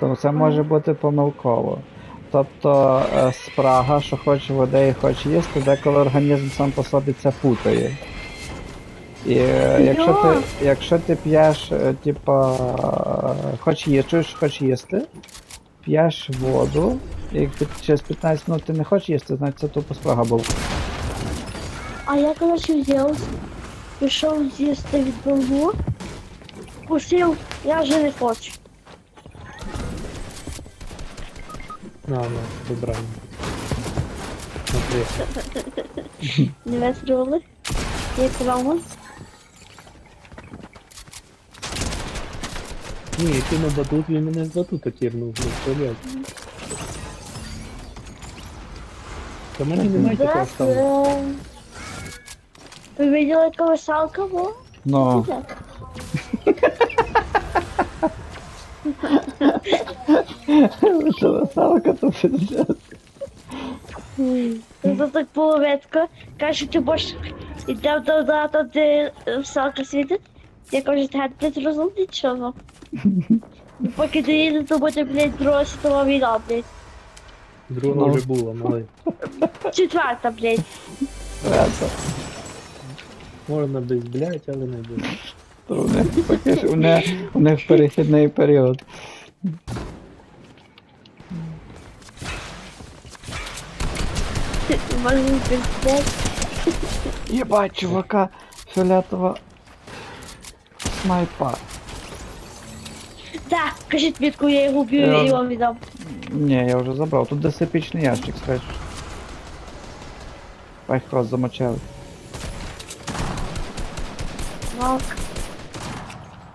То це може бути помилково. Тобто е, спрага, що хоче води і хоче їсти, деколи організм сам по собі це путає. І е, якщо ти, якщо ти п'єш, е, типа, хоч є, чуєш, хоч їсти, п'єш воду, і через 15 минут ти не хочеш їсти, значить це тупо спрага була. А я, коротше, взяв, пішов з'їсти від бомбу, кусив, я вже не хочу. На, на, добра. Смотри. Не вистрілили. Як вам? Ні, ти на батут, він мене з батута кірнув, блядь, блядь. Та в мене немає такого Да, стану. це... Ви виділи колесалка, бо? Ну, Салка то. Це так половетка. Каже, ти будеш йдемо до дата, де е, салка світить. Я кажу, ти блядь, розумний чого? І Поки доїде, то буде, блядь, друга світова війна, блядь. Друга вже була, малий. Четверта, блядь. Это. Можна десь, блядь, але не ж у них, у них перехідний період. Блядь. Єбать, чувака, фіолетова снайпа. Да, кажіть мітку, я його вб'ю Я- і вам віддам. Ні, я вже забрав. Тут десь епічний ящик, скажеш. Ай, хрост замочили. Мок.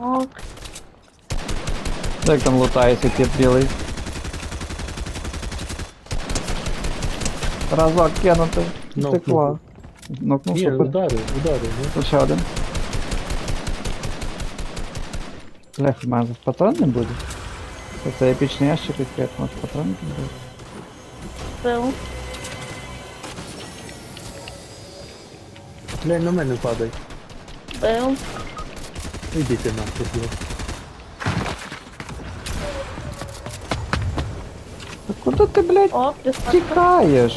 Мок. Як там лутається тип білий? Разок кинути. Нокнув. Стекла. Нокнув Ні, супер. ударив, ударив, ну. Тут ще один. Лех, в мене тут патрон не буде. Це епічний ящик відкрити, може патрон не буде. Пив. Блядь, на мене падай. Пив. Ідіть нахуй, блядь. Та куди ти, блядь, О, тікаєш?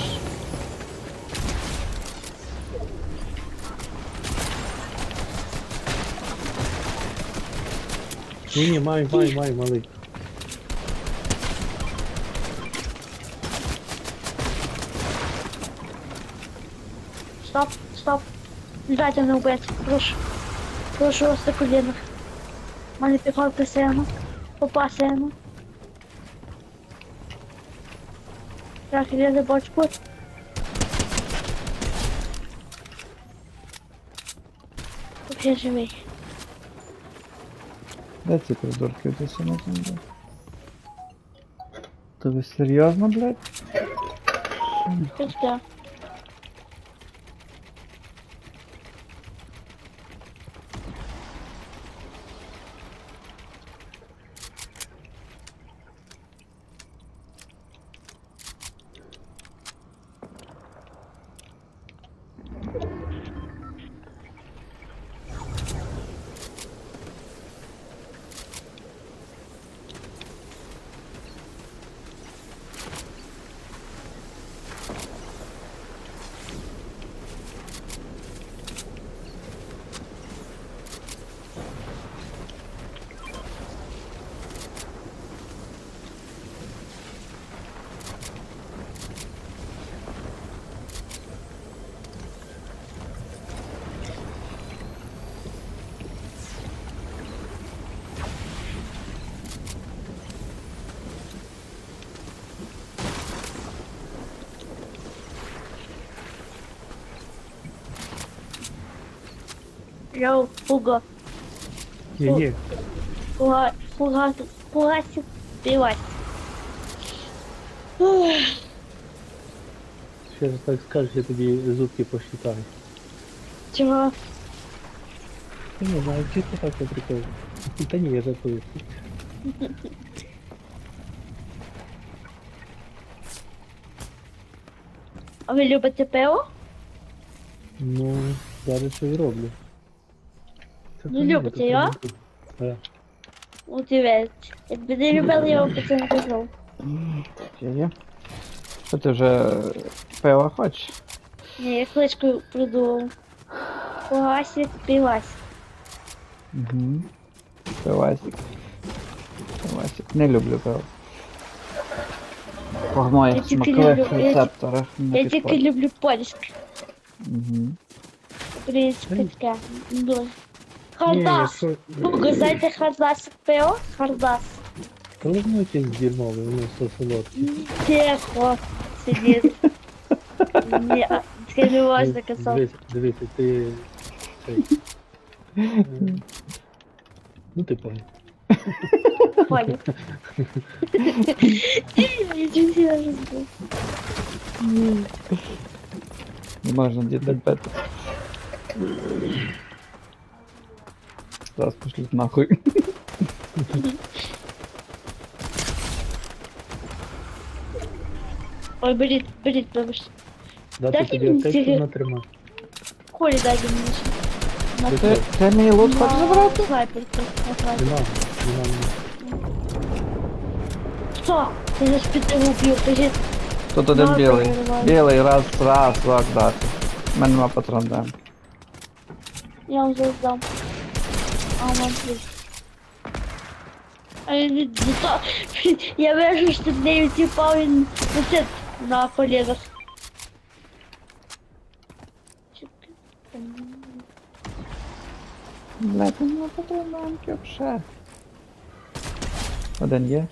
Ні, ні, май, май, май, малий. Стоп, стоп. Дайте не вбити. Прошу. Прошу вас на колінах. У мене піхотка сена. Попа сена. Так, я не бачу. От. Тут я живий. Де ці придурки десь на землі? То ви серйозно, блядь? Ти я. Йоу, фуга. Є, є. Фуга, фуга, фугасик, пивать. Ух. Ще раз так скажеш, я тобі зубки посчитаю. Чого? Я не знаю, чи це так я прикольно. Та ні, я жартую. А ви любите пиво? Ну, зараз щось роблю. Це Ну, фігня, любите це його? треба. Так. Удивець. Якби не любили, я б це не казав. Є, є. Що ти вже пиво хочеш? Ні, я кличку придумав. Погасі, півась. Угу. Пивасик. Пивасик. Не люблю пиво. По Я моїх тільки смакових люблю- я ті- рецепторах не Я тільки підходить. люблю польське. Угу. Українське таке. Ні, Хардас. якщо... Google, знаєте хардас пиво? Хардас. Та воно якесь дерьмове, воно все солодке. Тихо. Сидіть. Ні, а, не можна казати. Дивися, ти... цей, е, Ну ти понял. Понял. Я чуть не розбив. Не можна діти пити. Зараз пошлють нахуй. Ой, беріть, беріть, вибачте. Дати Дайте тобі мені аптечку ціги- на трима. Колі дайте мені ще. На Ти- Ти, ти мій лут хочеш забрати? На снайперку. На снайперку. Нема, нема, нема. Хто? Я за спітигу б'ю, кажіть. Тут один Ну, білий. перериваю. Білий, раз, раз, лак дати. У мене нема патрон дай. Я вам зараз дам. А, плюс. А я не то. Я вижу, що нею типа він летить на колінах. Блять, у мене патрон ламки. Один є.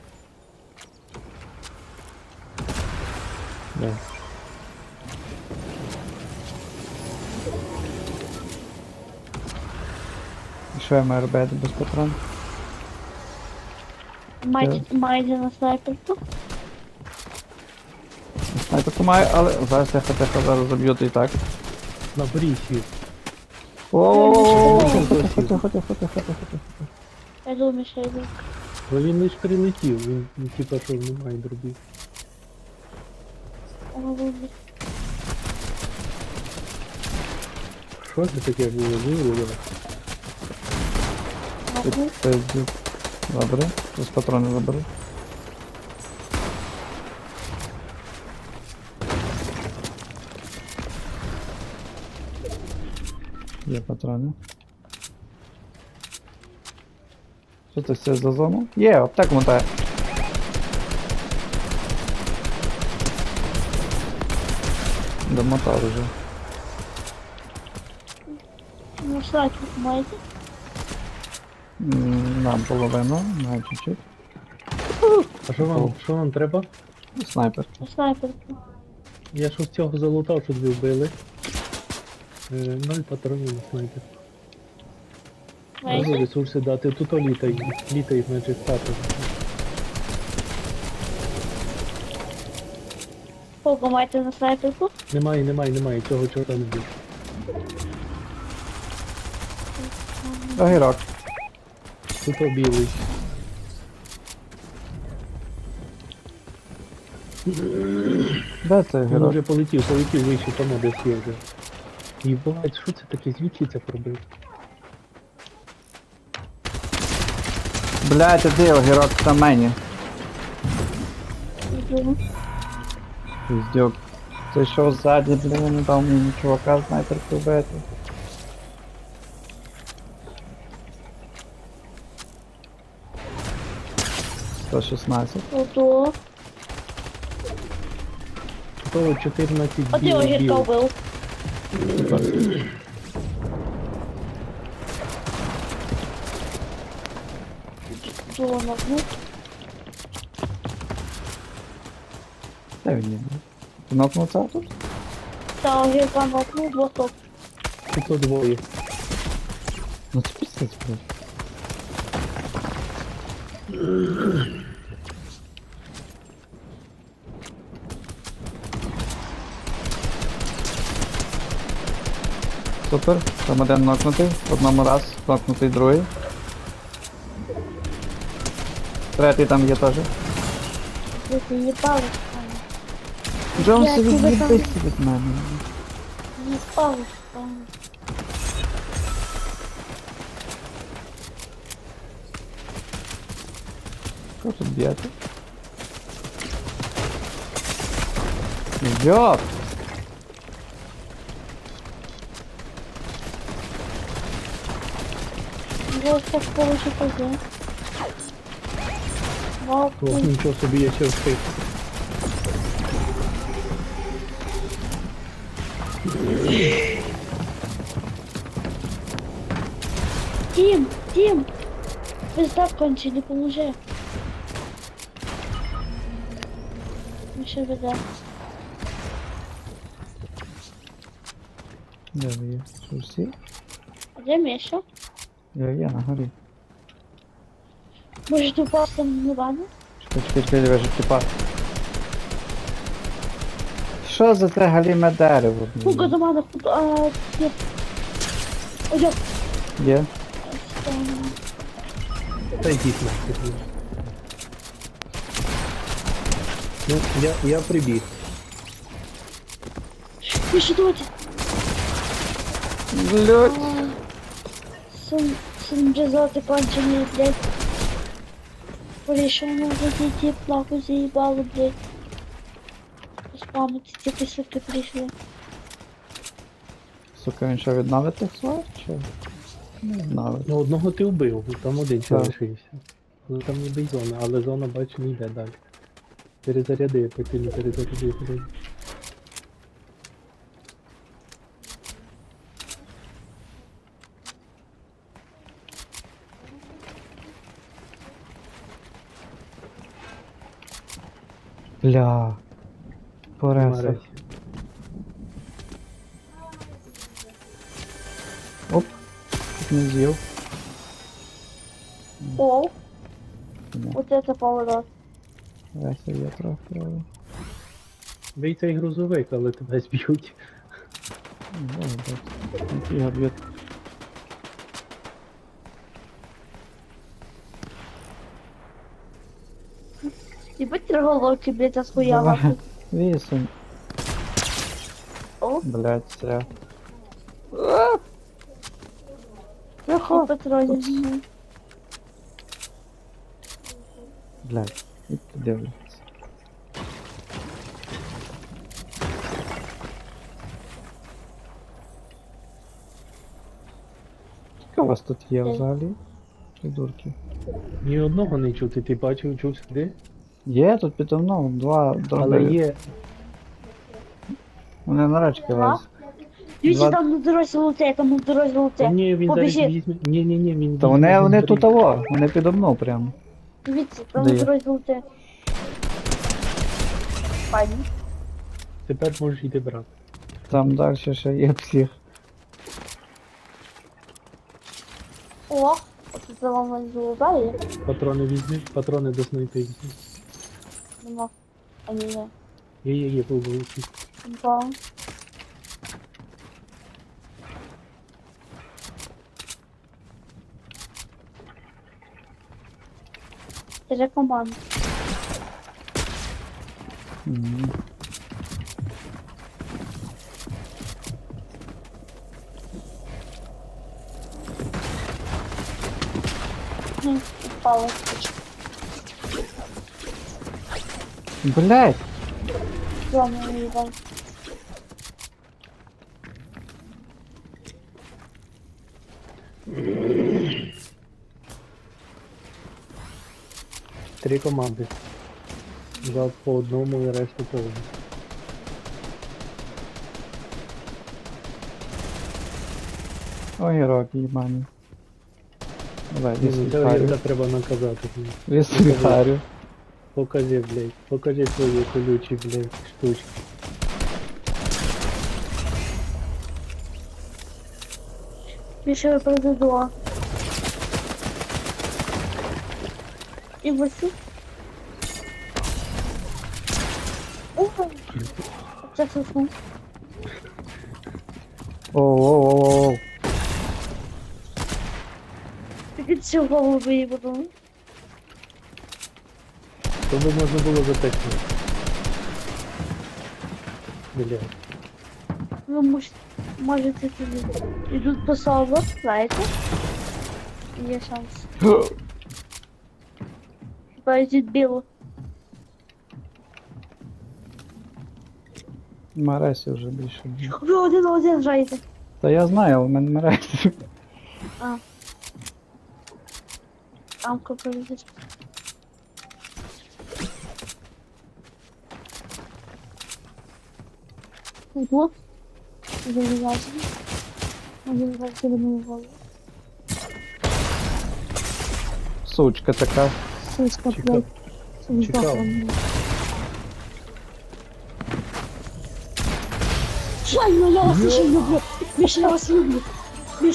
Да. Що я маю робити без патрон? Маєте, на снайперку? Снайперку маю, але зараз я хотя зараз заб'ю і так. Наберіть їх. О, Нічого Тихо, тихо, тихо, тихо, тихо. Я думаю, що йду. Бо він лиш прилетів, він він типа що немає дробів. Що це таке було? Виявило? Ага. Пиздюк. Добре, з патрони заберу. Є патрони. Що це все за зону? Є, аптек мотає. Домотав вже. Ну, снайперку маєте? М, Нам половину, на чуть-чуть. А що вам, що вам треба? Снайпер. На снайперку. Я ж з цього залутав, що дві вбили. Е, Ноль патронів на снайпер. Можу ресурси дати, тут літай, літай значить стати. Сколько маєте на снайперку? Немає, немає, немає, цього чорта не більше. Огірок. Тут білий. Де це Він огірок? вже полетів, полетів вище, там десь є вже. Їбать, що це таке? Звідки це пробив? Блять, іди огірок на мені. Йду. Пиздюк. Ти йшов ззаді, блін, не дав мені чувака снайперку вбити. Сто шістнадцять. Ото. Того 14 А ти білих огірка білих. вбив. Було на. Де він є? Ти нокнув це тут? Та огірка на дну двохтоп. Тут двоє. Ну це пістець, блядь. Супер, там один нокнутий, одному раз, нокнутий другий. Третій там є теж. Ви ти їбали. Джонс, Я тебе там- від мене. Їбали. Що тут б'єте? Йоп! Вот так получить один. Вау, О, нічого собі я ще встиг. Тим, Тим! Пизда конче, не поможи. Ну що веде? Де ви є? Що всі? А де Міша? Я є на горі. Може ти впав там на ванну? Чекай, чекай, чекай, я вже типа. Що за те галіме дерево? блін? До мене, фуга, а, є. Ой, йоп. Є? Та йдіть нахер. Ну, я, я прибіг. Міша, тут. Блять. Сын, сын бжезоты конченый, блядь. Порешил надо дети, плаху заебало, блядь. Спамить, эти суки пришли. Сука, він що відновить тих свар? Чи? Не відновить. Ну, одного ти вбив, там один ще Так. лишився. Ну там ніби й зона, але зона бачу не йде далі. Перезаряди, потрібно перезаряди. блядь. Бля. Пореса. Марась. Оп. Чуть не з'їв. О, Ні, вот это поворот. Веся є трохи. Бий цей грузовик, але тебе зб'ють. Ну, добре. Його б'ють. Ебать три головки, блядь, Давай. Вісім. О, Блять, це. и патроны. Блять. І дивишся. Скільки у вас тут є взагалі? Придурки. Ні одного не чути, ти бачив, чув сюди. Є тут підо мною два Але дроби. є. Вони на Два? лазять. Люди Два- там на дорозі луте, там на дорозі луте. ні, він зараз Побіжи. візьме. Ні, ні, ні, він Та візьме, вони, він вони тут того, вони підо мною прямо. Дивіться, там Де є? дорозі луте. Пані. Тепер можеш йти брати. Там далі ще є псих. О, тут за вами золотає. Патрони візьми, патрони до снайпи візьми. Нема. А ні, ні. Є, є, є, повбивці. Да. Три команди. Мгм. Хм, Упали. Блять! Зламано їбав. Три команди. Два по одному і решту по одному. Огірок їбаний. Давай, Ні, ліс ну, Це треба наказати. блін. Ліс. Покажи, блядь. Покажи свої колючі, блядь, штучки. Більше продадула. І висі. Ого! Це сосну. Оу-оу-оу-оу. Тільки цю голову виїбану. Тому можна було затекнути. Блядь. Ви можете, можете туди. Ідуть по соло, знаєте? Є шанс. Навіть відбило. Мересі вже більше. немає. Ви один на один граєте. Та я знаю, але в мене мересі. А. Амка повезет. Ого. Завязался. Один раз перевернул голову. Сучка така. Сучка, Чекав. блядь. Чекав. Сдохла Мне. Жаль, ну я вас очень люблю. Я же вас люблю.